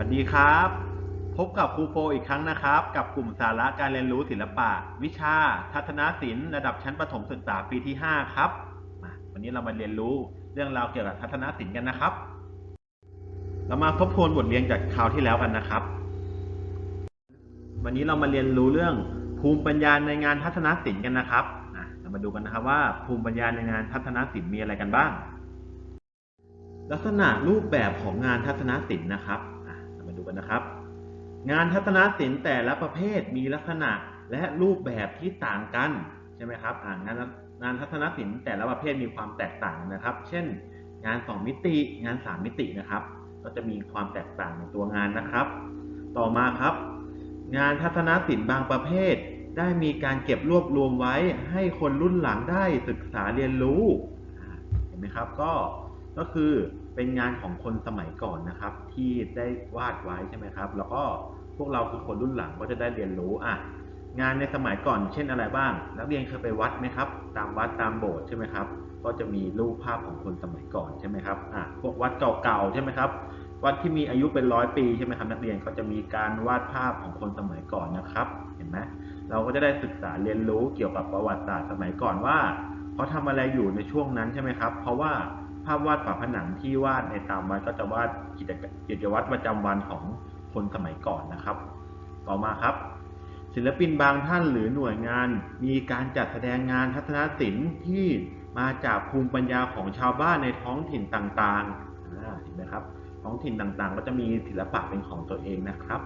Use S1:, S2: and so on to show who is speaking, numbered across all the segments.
S1: สวัสดีครับ พบกับครูโฟอีกครั้งนะครับ กับกลุ่มสาระการเรียนรู้ศิลปะ วิชา ทัศนศิลป์ระดับชั้นประถมศึกษาปีที่ 5 ครับมาวันนี้เรามาเรียนรู้เรื่องราวเกี่ยวกับทัศนศิลป์กันนะครับ เรามาทบทวนบทเรียนจากคราวที่แล้วกันนะครับ วันนี้เรามาเรียนรู้เรื่องภูมิปัญญาในงานทัศนศิลป์กันนะครับเรามาดูกันนะครับว่าภูมิปัญญาในงานทัศนศิลป์มีอะไรกันบ้าง ลักษณะรูปแบบของงานทัศนศิลป์นะครับ มาดูกันนะครับ งานทัศนศิลป์แต่ละประเภทมีลักษณะและรูปแบบที่ต่างกันใช่ไหมครับอ่างานงานทัศนศิลป์แต่ละประเภทมีความแตกต่างนะครับ เช่น งาน 2 มิติ งาน 3 มิตินะครับ ก็จะมีความแตกต่างในตัวงานนะครับ ต่อมาครับ งานทัศนศิลป์บางประเภท ได้มีการเก็บรวบรวมไว้ให้คนรุ่นหลังได้ศึกษาเรียนรู้เห็นไหมครับ ก็ ก็คือเป็นงานของคนสมัยก่อนนะครับ ที่ได้วาดไว้ใช่ไหมครับ แล้วก็พวกเราคือคนรุ่นหลังก็จะได้เรียนรู้อะงานในสมัยก่อนเช่นอะไรบ้าง นักเรียนเคยไปวัดไหมครับ ตามวัดตามโบสถ์ใช่ไหมครับ ก็จะมีรูปภาพของคนสมัยก่อนใช่ไหมครับอะพวกวัดเก่าๆใช่ไหมครับ วัดที่มีอายุเป็นร้อยปีใช่ไหมครับ นักเรียนก็จะมีการวาดภาพของคนสมัยก่อนนะครับ เห็นไหมเราก็จะได้ศึกษาเรียนรู้เกี่ยวกับประวัติศาสตร์สมัยก่อนว่าเขาทำอะไรอยู่ในช่วงนั้นใช่ไหมครับ เพราะว่าาพวาดฝาผนังที่วาดในตามวัดก็จะวาดกิจกิจวัตรประจำวันของคนสมัยก่อนนะครับ ต่อมาครับ ศิลปินบางท่านหรือหน่วยงาน มีการจัดแสดงงานทัศนศิลป์ที่มาจากภูมิปัญญาของชาวบ้านในท้องถิ่นต่างๆเห็นไหมครับ ท้องถิ่นต่างๆ ก็จะมีศิลปะเป็นของตัวเองนะครับ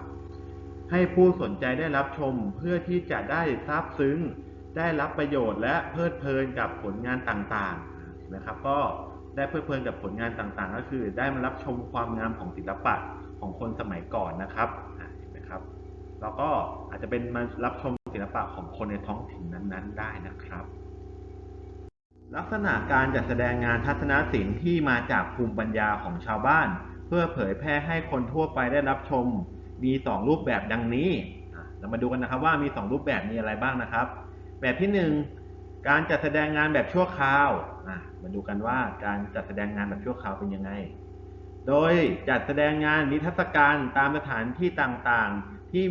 S1: ให้ผู้สนใจได้รับชมเพื่อที่จะได้ซาบซึ้งได้รับประโยชน์และเพลิดเพลินกับผลงานต่างๆเห็นไหมครับก็ ได้เพลิดเพลินกับผลงานต่างๆ ก็คือ ได้มารับชมความงามของศิลปะของคนสมัยก่อนนะครับเห็นไหมครับ แล้วก็อาจจะเป็นมารับชมศิลปะของคนในท้องถิ่นนั้นๆ ได้นะครับ ลักษณะการจัดแสดงงานทัศนศิลป์ที่มาจากภูมิปัญญาของชาวบ้าน เพื่อเผยแพร่ให้คนทั่วไปได้รับชม มี 2 รูปแบบดังนี้เรามาดูกันนะครับว่ามี 2 รูปแบบมีอะไรบ้างนะครับ แบบที่ 1 การจัดแสดงงานแบบชั่วคราว มาดูกันว่าการจัดแสดงงานแบบชั่วคราวเป็นยังไง โดยจัดแสดงงานนิทรรศการตามสถานที่ต่างๆ ที่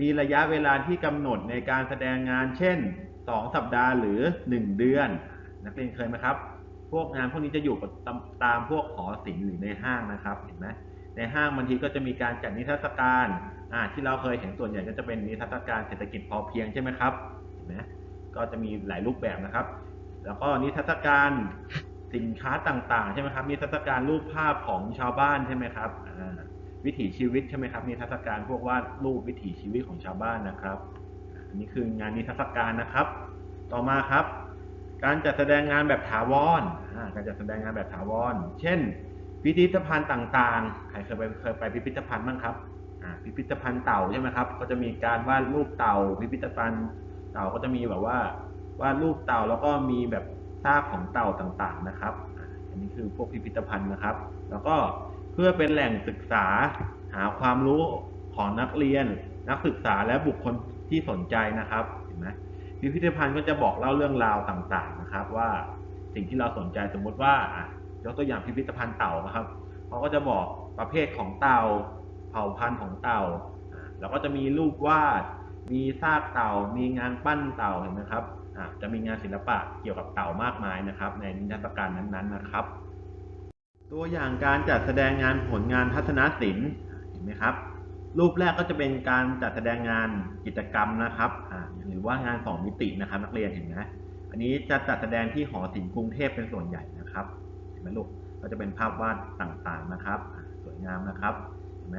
S1: มีระยะเวลาที่กำหนดในการแสดงงาน เช่น 2 สัปดาห์หรือ 1 เดือน นักเรียนเคยไหมครับ พวกงานพวกนี้จะอยู่ตามตามพวกหอศิลป์หรือในห้างนะครับ เห็นไหมในห้างบางทีก็จะมีการจัดนิทรรศการที่เราเคยเห็นส่วนใหญ่ก็จะเป็นนิทรรศการเศรษฐกิจพอเพียงใช่ไหมครับเห็นไหมก็จะมีหลายรูปแบบนะครับ แล้วก็นิทรรศการสินค้าต่างๆ ใช่ไหมครับนิทรรศการรูปภาพของชาวบ้านใช่ไหมครับวิถีชีวิตใช่ไหมครับนิทรรศการพวกวาดรูปวิถีชีวิตของชาวบ้านนะครับอันนี้คืองานนิทรรศการนะครับ ต่อมาครับ การจัดแสดงงานแบบถาวรการจัดแสดงงานแบบถาวร เช่น พิพิธภัณฑ์ต่างๆใครเคยไปเคยไปพิพิธภัณฑ์บ้างครับพิพิธภัณฑ์เต่าใช่ไหมครับก็จะมีการวาดรูปเต่า พิพิธภัณฑ์เต่าก็จะมีแบบว่า วาดรูปเต่าแล้วก็มีแบบซากของเต่าต่างๆนะครับอันนี้คือพวกพิพิธภัณฑ์นะครับ แล้วก็เพื่อเป็นแหล่งศึกษาหาความรู้ของนักเรียน นักศึกษาและบุคคลที่สนใจนะครับเห็นไหมพิพิธภัณฑ์ก็จะบอกเล่าเรื่องราวต่างๆนะครับ ว่าสิ่งที่เราสนใจสมมติว่ายกตัวอย่างพิพิธภัณฑ์เต่านะครับเขาก็จะบอกประเภทของเต่า เผ่าพันธุ์ของเต่าแล้วก็จะมีรูปวาด มีซากเต่า มีงานปั้นเต่าเห็นไหมครับ จะมีงานศิลปะเกี่ยวกับเต่ามากมายนะครับ ในนิทรรศการนั้นๆนะครับ ตัวอย่างการจัดแสดงงานผลงานทัศนศิลป์เห็นไหมครับ รูปแรกก็จะเป็นการจัดแสดงงานกิจกรรมนะครับหรือว่างาน2มิตินะครับ นักเรียนเห็นไหมอันนี้จะจัดแสดงที่หอศิลป์กรุงเทพเป็นส่วนใหญ่นะครับเห็นไหมลูกก็จะเป็นภาพวาดต่างๆนะครับ สวยงามนะครับเห็นไหม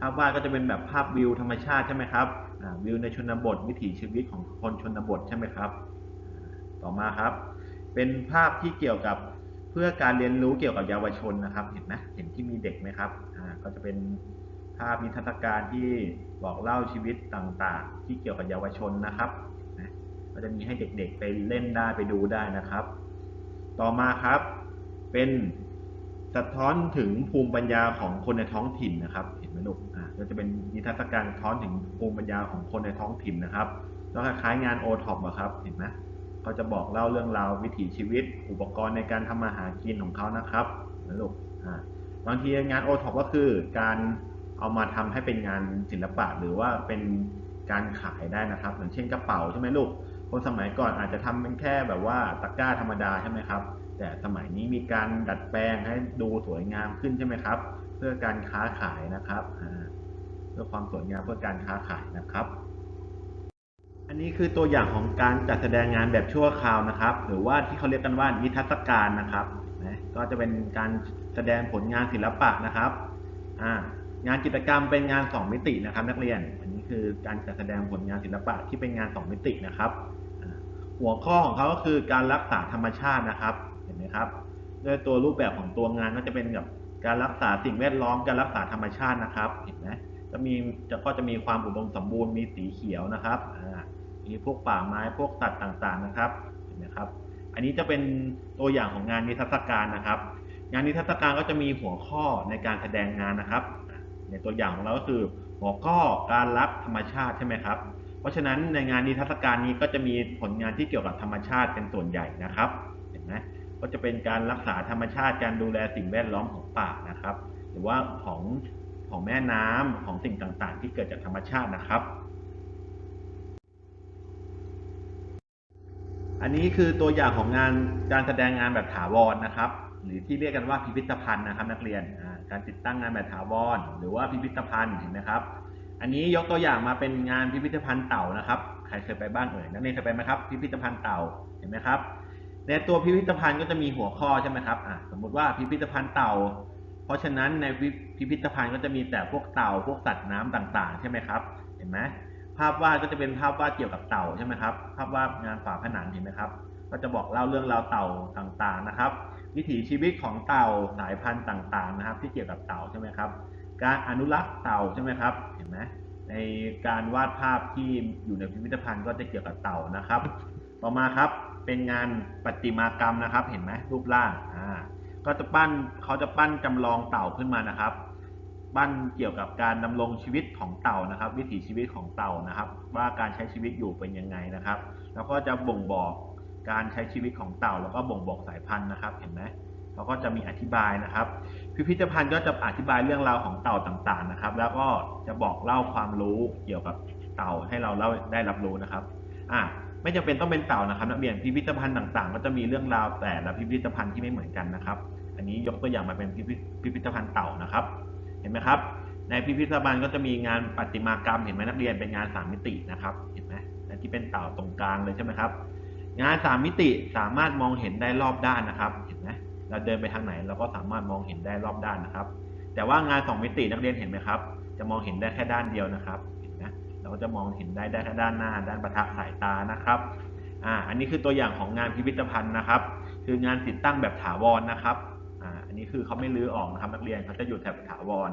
S1: ภาพวาดก็จะเป็นแบบภาพวิวธรรมชาติใช่ไหมครับ วิวในชนบทวิถีชีวิตของคนชนบทใช่ไหมครับ ต่อมาครับ เป็นภาพที่เกี่ยวกับเพื่อการเรียนรู้เกี่ยวกับเยาวชนนะครับ เห็นไหมเห็นที่มีเด็กไหมครับอ่าก็จะเป็นภาพนิทรรศการที่บอกเล่าชีวิตต่างๆ ที่เกี่ยวกับเยาวชนนะครับนะก็จะมีให้เด็กๆไปเล่นได้ไปดูได้นะครับ ต่อมาครับ เป็นสะท้อนถึงภูมิปัญญาของคนในท้องถิ่นนะครับ เห็นไหมลูก ก็จะเป็นนิทรรศการท้อนถึงภูมิปัญญาของคนในท้องถิ่นนะครับแล้วคล้ายงานโอท็อปอะครับเห็นไหมเขาจะบอกเล่าเรื่องราววิถีชีวิต อุปกรณ์ในการทำมาหากินของเขานะครับนไหมลูกอ่าบางทีงานโอท็อปก็คือการเอามาทำให้เป็นงานศิลปะหรือว่าเป็นการขายได้นะครับ อย่างเช่นกระเป๋าใช่ไหมลูก คนสมัยก่อนอาจจะทำเป็นแค่แบบว่าตะกร้าธรรมดาใช่ไหมครับ แต่สมัยนี้มีการดัดแปลงให้ดูสวยงามขึ้นใช่ไหมครับ เพื่อการค้าขายนะครับอ่า เพื่อความสวยงามเพื่อการค้าขายนะครับ อันนี้คือตัวอย่างของการจัดแสดงงานแบบชั่วคราวนะครับ หรือว่าที่เขาเรียกกันว่านิทรรศการนะครับนะก็จะเป็นการแสดงผลงานศิลปะนะครับอ่างานจิตรกรรมเป็นงาน 2 มิตินะครับ นักเรียน อันนี้คือการจัดแสดงผลงานศิลปะที่เป็นงาน 2 มิตินะครับ หัวข้อของเขาก็คือการรักษาธรรมชาตินะครับ เห็นไหมครับด้วยตัวรูปแบบของตัวงานก็จะเป็นกับการรักษาสิ่งแวดล้อม การรักษาธรรมชาตินะครับ เห็นไหม จะมีจะก็จะมีความอุดมสมบูรณ์มีสีเขียวนะครับอ่ามีพวกป่าไม้พวกสัตว์ต่างๆนะครับเห็นไหมครับ อันนี้จะเป็นตัวอย่างของงานนิทรรศการนะครับ งานนิทรรศการก็จะมีหัวข้อในการแสดงงานนะครับ ในตัวอย่างของเราก็คือหัวข้อการรักธรรมชาติใช่ไหมครับ เพราะฉะนั้นในงานนิทรรศการนี้ก็จะมีผลงานที่เกี่ยวกับธรรมชาติเป็นส่วนใหญ่นะครับ เห็นไหมก็จะเป็นการรักษาธรรมชาติการดูแลสิ่งแวดล้อมของป่านะครับ หรือว่าของ ของแม่น้ำของสิ่งต่างๆ ที่เกิดจากธรรมชาตินะครับ อันนี้คือตัวอย่างของงานการแสดงงานแบบถาวรนะครับ หรือที่เรียกกันว่าพิพิธภัณฑ์นะครับ นักเรียนการติดตั้งงานแบบถาวรหรือว่าพิพิธภัณฑ์เห็นไหมครับ อันนี้ยกตัวอย่างมาเป็นงานพิพิธภัณฑ์เต่านะครับ ใครเคยไปบ้างเอ่ยนักเรียนเคยไปไหมครับ พิพิธภัณฑ์เต่าเห็นไหมครับในตัวพิพิธภัณฑ์ก็จะมีหัวข้อใช่ไหมครับสมมุติว่าพิพิธภัณฑ์เต่า ราะฉะนั้นในพิพิธภัณฑ์ก็จะมีแต่พวกเต่าพวกสัตว์น้ำต่างๆ ใช่ไหมครับ เห็นไหมภาพวาดก็จะเป็นภาพวาดเกี่ยวกับเต่าใช่ไหมครับ ภาพวาดงานฝาผนังเห็นไหมครับ ก็จะบอกเล่าเรื่องราวเต่าต่างๆนะครับ วิถีชีวิตของเต่าสายพันธุ์ต่างๆนะครับ ที่เกี่ยวกับเต่าใช่ไหมครับ การอนุรักษ์เต่าใช่ไหมครับ เห็นไหมในการวาดภาพที่อยู่ในพิพิธภัณฑ์ก็จะเกี่ยวกับเต่านะครับ ต่อมาครับเป็นงานประติมากรรมนะครับ เห็นไหมรูปร่างอ่า ก็จะปั้นเขาจะปั้นจำลองเต่าขึ้นมานะครับ ปั้นเกี่ยวกับการดำรงชีวิตของเต่านะครับ วิถีชีวิตของเต่านะครับ ว่าการใช้ชีวิตอยู่เป็นยังไงนะครับ แล้วก็จะบ่งบอกการใช้ชีวิตของเต่า แล้วก็บ่งบอกสายพันธุ์นะครับ เห็นไหมเขาก็จะมีอธิบายนะครับ พิพิธภัณฑ์ก็จะอธิบายเรื่องราวของเต่าต่างๆนะครับ แล้วก็จะบอกเล่าความรู้เกี่ยวกับเต่าให้เราเล่าได้รับรู้นะครับ อะ ไม่จำเป็นต้องเป็นเต่านะครับนักเรียนพิพิธภัณฑ์ต่างๆ ก็จะมีเรื่องราวแต่ละพิพิธภัณฑ์ที่ไม่เหมือนกันนะครับ อันนี้ยกตัวอย่างมาเป็นพิพิพิธภัณฑ์เต่านะครับ เห็นไหมครับ ในพิพิธภัณฑ์ก็จะมีงานประติมากรรมเห็นไหมนักเรียนเป็นงานสามมิตินะครับ เห็นไหมที่เป็นเต่าตรงกลางเลยใช่ไหมครับ งานสามมิติสามารถมองเห็นได้รอบด้านนะครับ เห็นไหมเราเดินไปทางไหนเราก็สามารถมองเห็นได้รอบด้านนะครับ แต่ว่างานสองมิตินักเรียนเห็นไหมครับ จะมองเห็นได้แค่ด้านเดียวนะครับ ก็จะมองเห็นได้ได้แค่ด้านหน้า ด้านประทับสายตานะครับอ่าอันนี้คือตัวอย่างของงานพิพิธภัณฑ์นะครับ คืองานติดตั้งแบบถาวรนะครับอ่าอันนี้คือเขาไม่รื้อออกนะครับนักเรียนเขาจะอยู่แถบถาวร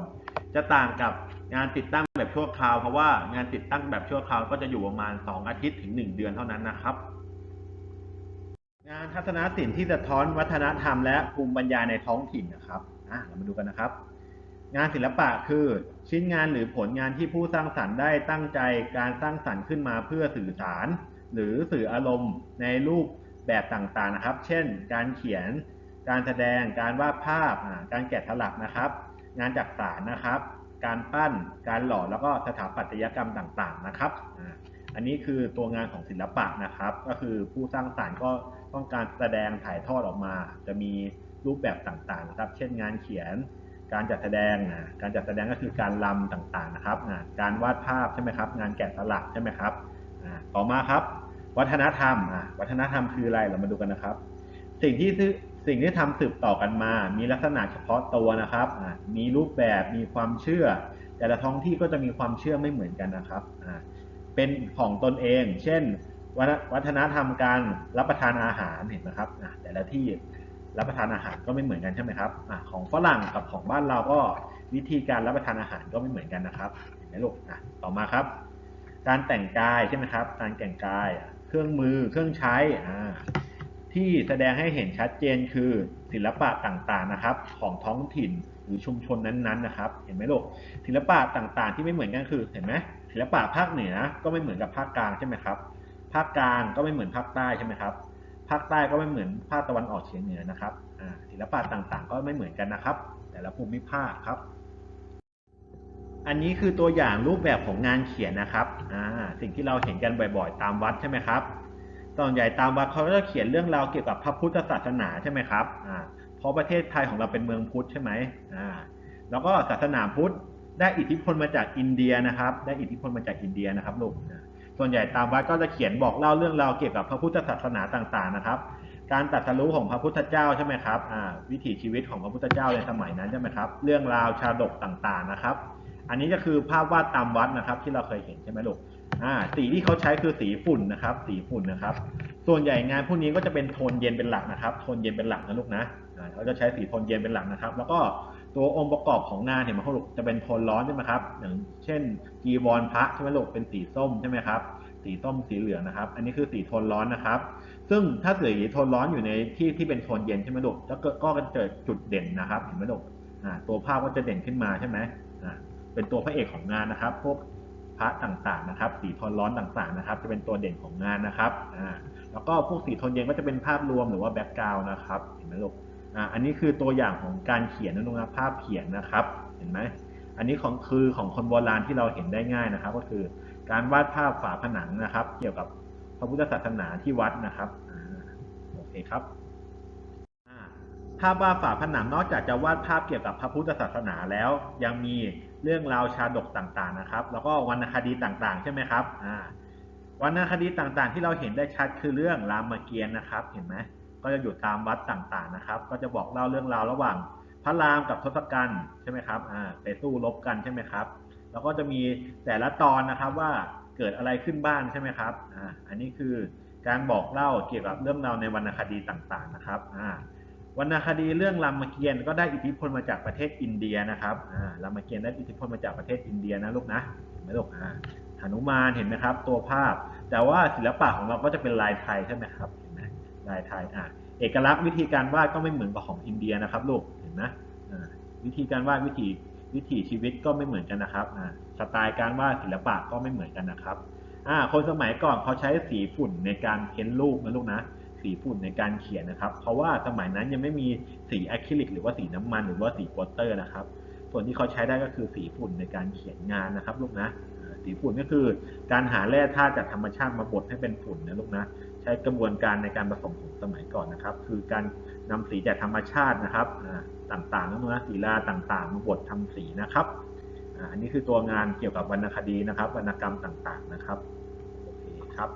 S1: จะต่างกับงานติดตั้งแบบชั่วคราวเพราะว่างานติดตั้งแบบชั่วคราวก็จะอยู่ประมาณ 2 อาทิตย์ถึง 1 เดือนเท่านั้นนะครับ งานทัศนศิลป์ที่สะท้อนวัฒนธรรมและภูมิปัญญาในท้องถิ่นนะครับอะเรามาดูกันนะครับ งานศิลปะคือ ชิ้นงานหรือผลงานที่ผู้สร้างสรรค์ได้ตั้งใจการสร้างสรรค์ขึ้นมาเพื่อสื่อสาร หรือสื่ออารมณ์ในรูปแบบต่างๆนะครับ เช่น การเขียน การแสดง การวาดภาพ การแกะสลักนะครับ งานจักสานนะครับ การปั้น การหล่อแล้วก็สถาปัตยกรรมต่างๆนะครับ อันนี้คือตัวงานของศิลปะนะครับ ก็คือผู้สร้างสรรค์ก็ต้องการแสดงถ่ายทอดออกมา จะมีรูปแบบต่างๆนะครับ เช่น งานเขียน การจัดแสดงอ่าการจัดแสดงก็คือการรำต่างๆนะครับอ่าการวาดภาพใช่ไหมครับ งานแกะสลักใช่ไหมครับต่อมาครับ วัฒนธรรมวัฒนธรรมคืออะไรเรามาดูกันนะครับ สิ่งที่สิ่งที่ทำสืบต่อกันมา มีลักษณะเฉพาะตัวนะครับมีรูปแบบมีความเชื่อ แต่ละท้องที่ก็จะมีความเชื่อไม่เหมือนกันนะครับเป็นของตนเอง เช่นวัฒนธรรมการรับประทานอาหารเห็นไหมครับแต่ละที่ รับประทานอาหารก็ไม่เหมือนกันใช่ไหมครับอของฝรั่งกับของบ้านเราก็วิธีการรับประทานอาหารก็ไม่เหมือนกันนะครับเห็นไหมลูกอะต่อมาครับ การแต่งกายใช่ไหมครับ การแต่งกายเครื่องมือเครื่องใช้อ่าที่แสดงให้เห็นชัดเจนคือศิลปะต่างๆนะครับ ของท้องถิ่นหรือชุมชนนั้นๆนะครับ เห็นไหมลูกศิลปะต่างๆ ที่ไม่เหมือนกันคือเห็นไหมศิลปะภาคเหนือก็ไม่เหมือนกับภาคกลางใช่ไหมครับ ภาคกลางก็ไม่เหมือนภาคใต้ใช่ไหมครับ ภาคใต้ก็ไม่เหมือนภาคตะวันออกเฉียงเหนือนะครับอ่าศิลปะต่างๆ ก็ไม่เหมือนกันนะครับ แต่ละภูมิภาคครับ อันนี้คือตัวอย่างรูปแบบของงานเขียนนะครับสิ่งที่เราเห็นกันบ่อยๆ ตามวัดใช่ไหมครับส่วนใหญ่ตามวัดเขาจะเขียนเรื่องราวเกี่ยวกับพระพุทธศาสนาใช่ไหมครับเพราะประเทศไทยของเราเป็นเมืองพุทธใช่ไหมอ่าแล้วก็ศาสนาพุทธได้อิทธิพลมาจากอินเดียนะครับ ได้อิทธิพลมาจากอินเดียนะครับลูกอ่า ส่วนใหญ่ตามวัดก็จะเขียนบอกเล่าเรื่องราวเกี่ยวกับพระพุทธศาสนาต่างๆนะครับ การตรัสรู้ของพระพุทธเจ้าใช่ไหมครับวิถีชีวิตของพระพุทธเจ้าในสมัยนั้นใช่ไหมครับ เรื่องราวชาดกต่างๆนะครับ อันนี้ก็คือภาพวาดตามวัดนะครับ ที่เราเคยเห็นใช่ไหมลูกสีที่เขาใช้คือสีฝุ่นนะครับ สีฝุ่นนะครับ ส่วนใหญ่งานพวกนี้ก็จะเป็นโทนเย็นเป็นหลักนะครับ โทนเย็นเป็นหลักนะลูกนะเขาจะใช้สีโทนเย็นเป็นหลักนะครับ แล้วก็ ตัวองค์ประกอบของงานเห็นไหมครับลูกจะเป็นโทนร้อนใช่ไหมครับ อย่างเช่นจีวรพระใช่ไหมลูกเป็นสีส้มใช่ไหมครับ สีส้มสีเหลืองนะครับ อันนี้คือสีโทนร้อนนะครับ ซึ่งถ้าสีโทนร้อนอยู่ในที่ที่เป็นโทนเย็นใช่ไหมลูกแล้วก็ก็จะเกิดจุดเด่นนะครับเห็นไหมลูกอ่าตัวภาพก็จะเด่นขึ้นมาใช่ไหมอ่าเป็นตัวพระเอกของงานนะครับ พวกพระต่างๆนะครับ สีโทนร้อนต่างๆนะครับ จะเป็นตัวเด่นของงานนะครับอ่าแล้วก็พวกสีโทนเย็นก็จะเป็นภาพรวมหรือว่าแบ็กกราวน์นะครับเห็นไหมลูก อ่าอันนี้คือตัวอย่างของการเขียนนะลูกนะภาพเขียนนะครับ เห็นไหมอันนี้ของคือของคนโบราณที่เราเห็นได้ง่ายนะครับ ก็คือการวาดภาพฝาผนังนะครับ เกี่ยวกับพระพุทธศาสนาที่วัดนะครับอโอเคครับภาพวาดฝาผนังนอกจากจะวาดภาพเกี่ยวกับพระพุทธศาสนาแล้ว ยังมีเรื่องราวชาดกต่างๆนะครับ แล้วก็วรรณคดีต่างๆ ใช่ไหมครับวรรณคดีต่างๆ ที่เราเห็นได้ชัดคือเรื่องรามเกียรติ์นะครับ เห็นไหม ก็จะอยู่ตามวัดต่างๆนะครับ ก็จะบอกเล่าเรื่องราวระหว่างพระรามกับทศกัณฐ์ใช่ไหมครับอ่าไปสู้รบกันใช่ไหมครับ แล้วก็จะมีแต่ละตอนนะครับว่าเกิดอะไรขึ้นบ้างใช่ไหมครับอ่าอันนี้คือการบอกเล่าเกี่ยวกับเรื่องราวในวรรณคดีต่างๆนะครับอ่าวรรณคดีเรื่องรามเกียรติ์ก็ได้อิทธิพลมาจากประเทศอินเดียนะครับอ่ารามเกียรติ์ได้อิทธิพลมาจากประเทศอินเดียนะลูกนะเห็นไหมลูกอ่าหนุมานเห็นไหมครับ ตัวภาพ แต่ว่าศิลปะของเราก็จะเป็นลายไทยใช่ไหมครับ ลายไทยอ่าเอกลักษณ์วิธีการวาดก็ไม่เหมือนกับของอินเดียนะครับลูกเห็นไหมอ่าวิธีการวาดวิธีวิถีชีวิตก็ไม่เหมือนกันนะครับอ่าสไตล์การวาดศิลปะก็ไม่เหมือนกันนะครับอ่าคนสมัยก่อนเขาใช้สีฝุ่นในการเพ้นรูปนะลูกนะสีฝุ่นในการเขียนนะครับ เพราะว่าสมัยนั้นยังไม่มีสีอะคริลิก หรือว่าสีน้ำมันหรือว่าสีโปสเตอร์นะครับ ส่วนที่เขาใช้ได้ก็คือสีฝุ่นในการเขียนงานนะครับลูกนะ สีฝุ่นก็คือ การหาแร่ธาตุจากธรรมชาติมาบดให้เป็นฝุ่นนะลูกนะใช้กระบวนการในการผสมของสมัยก่อนนะครับ คือการนำสีจากธรรมชาตินะครับต่างๆนะลูกนะสีลาต่างๆ มาบดทำสีนะครับอันนี้คือตัวงานเกี่ยวกับวรรณคดีนะครับ วรรณกรรมต่างๆนะครับโอเคครับ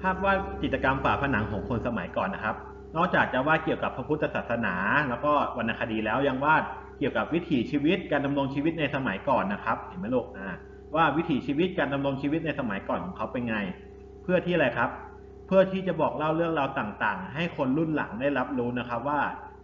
S1: ภาพวาดจิตรกรรมฝาผนังของคนสมัยก่อนนะครับ นอกจากจะวาดเกี่ยวกับพระพุทธศาสนา แล้วก็วรรณคดีแล้วยังวาด เกี่ยวกับวิถีชีวิตการดำรงชีวิตในสมัยก่อนนะครับ เห็นไหมลูกอ่าว่าวิถีชีวิตการดำรงชีวิตในสมัยก่อนของเขาเป็นไง เพื่อที่อะไรครับ เพื่อที่จะบอกเล่าเรื่องราวต่างๆ ให้คนรุ่นหลังได้รับรู้นะครับว่า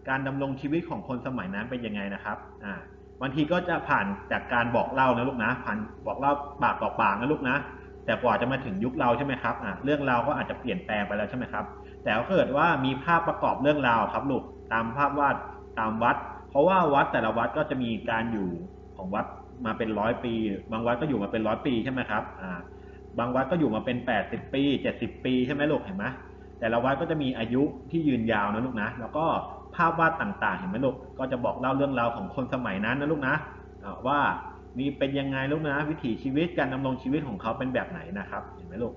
S1: การดำรงชีวิตของคนสมัยนั้นเป็นยังไงนะครับอ่าบางทีก็จะผ่านจากการบอกเล่านะลูกนะ ผ่านบอกเล่าปากต่อปากนะลูกนะ แต่กว่าจะมาถึงยุคเราใช่ไหมครับอ่าเรื่องราวก็อาจจะเปลี่ยนแปลงไปแล้วใช่ไหมครับ แต่ถ้าเกิดว่ามีภาพประกอบเรื่องราวครับลูกตามภาพวาดตามวัด ราะว่าวัดแต่ละวัดก็จะมีการอยู่ของวัดมาเป็นร้อยปี บางวัดก็อยู่มาเป็นร้อยปีใช่ไหมครับอ่าบางวัดก็อยู่มาเป็น80ปี70ปีใช่ไหมลูกเห็นไหมแต่ละวัดก็จะมีอายุที่ยืนยาวนะลูกนะ แล้วก็ภาพวาดต่างๆ เห็นไหมลูก ก็จะบอกเล่าเรื่องราวของคนสมัยนั้นนะลูกนะว่ามีเป็นยังไงลูกนะ วิถีชีวิตการดำรงชีวิตของเขาเป็นแบบไหนนะครับ เห็นไหมลูก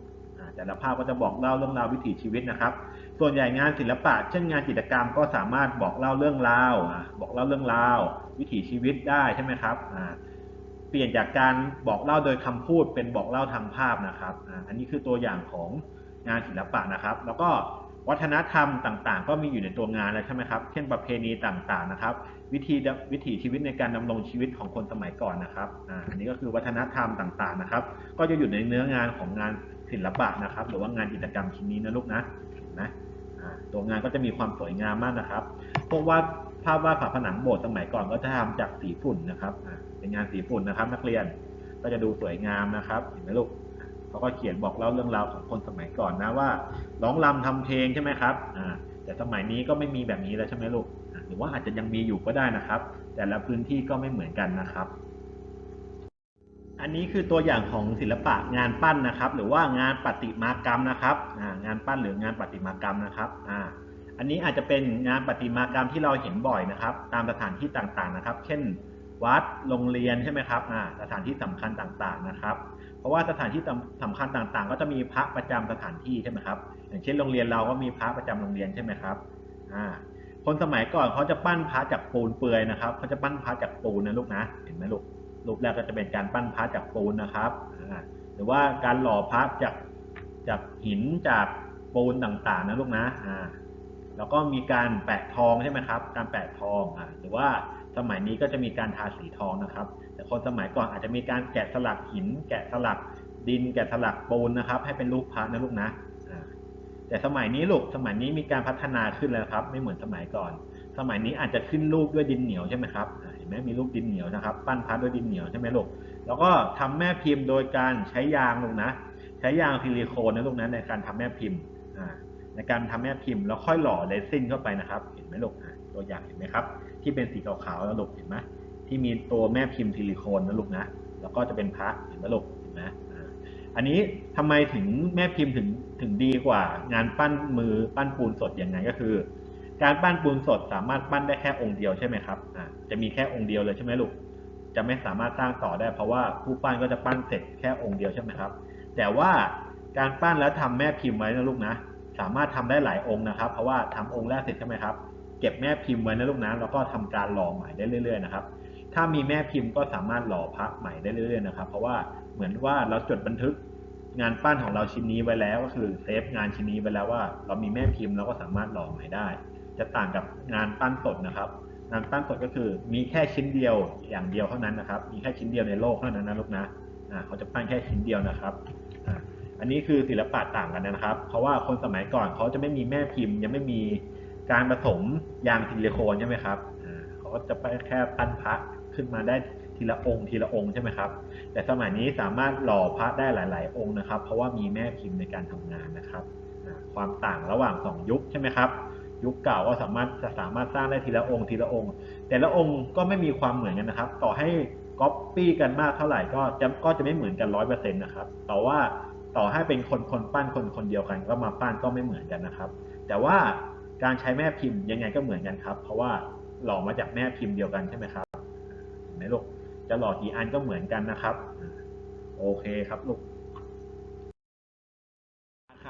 S1: แต่ละภาพก็จะบอกเล่าเรื่องราววิถีชีวิตนะครับ ส่วนใหญ่งานศิลปะ เช่นงานจิตรกรรมก็สามารถบอกเล่าเรื่องราวบอกเล่าเรื่องราว วิถีชีวิตได้ใช่ไหมครับเปลี่ยนจากการบอกเล่าโดยคำพูดเป็นบอกเล่าทางภาพนะครับอันนี้คือตัวอย่างของงานศิลปะนะครับ แล้วก็วัฒนธรรมต่างๆ ก็มีอยู่ในตัวงานแล้วใช่ไหมครับ เช่นประเพณีต่างๆนะครับ วิธีวิถีชีวิตในการดำรงชีวิตของคนสมัยก่อนนะครับอันนี้ก็คือวัฒนธรรมต่างๆนะครับ ก็จะอยู่ในเนื้องานของงานศิลปะนะครับ หรือว่างานจิตรกรรมชิ้นนี้นะลูกนะนไหมอ่า ตัวงานก็จะมีความสวยงามมากนะครับ พวกวาดภาพวาดฝาผนังโบสถ์สมัยก่อนก็จะทำจากสีฝุ่นนะครับเป็นงานสีฝุ่นนะครับ นักเรียนก็จะดูสวยงามนะครับเห็นไหมลูกเขาก็เขียนบอกเล่าเรื่องราวของคนสมัยก่อนนะว่าร้องรำทำเพลงใช่ไหมครับอ่าแต่สมัยนี้ก็ไม่มีแบบนี้แล้วใช่ไหมลูกหรือว่าอาจจะยังมีอยู่ก็ได้นะครับ แต่ละพื้นที่ก็ไม่เหมือนกันนะครับ อันนี้คือตัวอย่างของศิลปะงานปั้นนะครับ หรือว่างานประติมากรรมนะครับงานปั้นหรืองานประติมากรรมนะครับอันนี้อาจจะเป็นงานประติมากรรมที่เราเห็นบ่อยนะครับ ตามสถานที่ต่างๆนะครับ เช่น วัดโรงเรียนใช่ไหมครับสถานที่สำคัญต่างๆนะครับ เพราะว่าสถานที่สำสำคัญต่างๆ ก็จะมีพระประจำสถานที่ใช่ไหมครับอย่างเช่นโรงเรียนเราก็มีพระประจำโรงเรียนใช่ไหมครับคนสมัยก่อนเขาจะปั้นพระจากปูนเปลือยนะครับเขาจะปั้นพระจากปูนนะลูกนะเห็นไหมลูก รูปแรกก็จะเป็นการปั้นพระจากปูนนะครับหรือว่าการหล่อพระจากจากหินจากปูนต่างๆนะลูกนะแล้วก็มีการแปะทองใช่ไหมครับ การแปะทองอ่าหรือว่าสมัยนี้ก็จะมีการทาสีทองนะครับ แต่คนสมัยก่อนอาจจะมีการแกะสลักหิน แกะสลักดิน แกะสลักปูนนะครับ ให้เป็นรูปพระนะลูกนะแต่สมัยนี้ลูกสมัยนี้มีการพัฒนาขึ้นแล้วครับ ไม่เหมือนสมัยก่อน สมัยนี้อาจจะขึ้นรูปด้วยดินเหนียวใช่ไหมครับ ไหมมีรูปดินเหนียวนะครับ ปั้นพระด้วยดินเหนียวใช่ไหมลูกแล้วก็ทำแม่พิมพ์โดยการใช้ยางลูกนะ ใช้ยางซิลิโคนนะลูกนะในการทำแม่พิมพ์อ่าในการทำแม่พิมพ์แล้วค่อยหล่อเรซินเข้าไปนะครับ เห็นไหมลูกตัวอย่างเห็นไหมครับ ที่เป็นสีขาวๆแล้วลูกเห็นไหมที่มีตัวแม่พิมพ์ซิลิโคนนะลูกนะแล้วก็จะเป็นพระเห็นไหมลูกเห็นไหมอันนี้ทำไมถึงแม่พิมพ์ถึงถึงดีกว่างานปั้นมือปั้นปูนสดอย่างไงก็คือ การปั้นปูนสดสามารถปั้นได้แค่องค์เดียวใช่ไหมครับอ่าจะมีแค่องค์เดียวเลยใช่ไหมลูก จะไม่สามารถสร้างต่อได้เพราะว่าผู้ปั้นก็จะปั้นเสร็จแค่องค์เดียวใช่ไหมครับ แต่ว่าการปั้นแล้วทำแม่พิมพ์ไว้นะลูกนะ สามารถทำได้หลายองค์นะครับ เพราะว่าทำองค์แรกเสร็จใช่ไหมครับ เก็บแม่พิมพ์ไว้นะลูกนะแล้วก็ทำการหล่อใหม่ได้เรื่อย ๆ นะครับ ถ้ามีแม่พิมพ์ก็สามารถหล่อพระใหม่ได้เรื่อย ๆ นะครับ เพราะว่าเหมือนว่าเราจดบันทึกงานปั้นของเราชิ้นนี้ไว้แล้ว ก็คือเซฟงานชิ้นนี้ไว้แล้วว่า เรามีแม่พิมพ์เราก็สามารถหล่อใหม่ได้ จะต่างกับงานปั้นสดนะครับ งานปั้นสดก็คือมีแค่ชิ้นเดียวอย่างเดียวเท่านั้นนะครับ มีแค่ชิ้นเดียวในโลกเท่านั้นนะลูกนะเขาจะปั้นแค่ชิ้นเดียวนะครับอันนี้คือศิลปะต่างกันนะครับ เพราะว่าคนสมัยก่อนเขาจะไม่มีแม่พิมพ์ ยังไม่มีการผสมยางซิลิโคนใช่ไหมครับเขาก็จะไปแค่ปั้นพระขึ้นมาได้ทีละองค์ทีละองค์ใช่ไหมครับ แต่สมัยนี้สามารถหล่อพระได้หลาย ๆ องค์นะครับ เพราะว่ามีแม่พิมพ์ในการทำงานนะครับ ความต่างระหว่างสองยุคใช่ไหมครับ ยุคเก่าก็สามารถจะสามารถสร้างได้ทีละองค์ทีละองค์ แต่ละองค์ก็ไม่มีความเหมือนกันนะครับ ต่อให้ก๊อปปี้กันมากเท่าไหร่ก็จะก็จะไม่เหมือนกันร้อยเปอร์เซ็นต์นะครับแต่ว่าต่อให้เป็นคนคนปั้นคนคนเดียวกัน ก็มาปั้นก็ไม่เหมือนกันนะครับ แต่ว่าการใช้แม่พิมพ์ยังไงก็เหมือนกันครับ เพราะว่าหล่อมาจากแม่พิมพ์เดียวกันใช่ไหมครับเห็นไหมลูกจะหล่อกี่อันก็เหมือนกันนะครับ โอเคครับลูก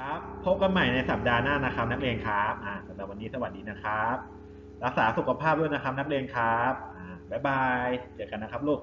S1: ครับ พบกันใหม่ในสัปดาห์หน้านะครับ นักเรียนครับอ่าสำหรับวันนี้สวัสดีนะครับ รักษาสุขภาพด้วยนะครับ นักเรียนครับอ่าบ๊ายบาย เจอกันนะครับลูก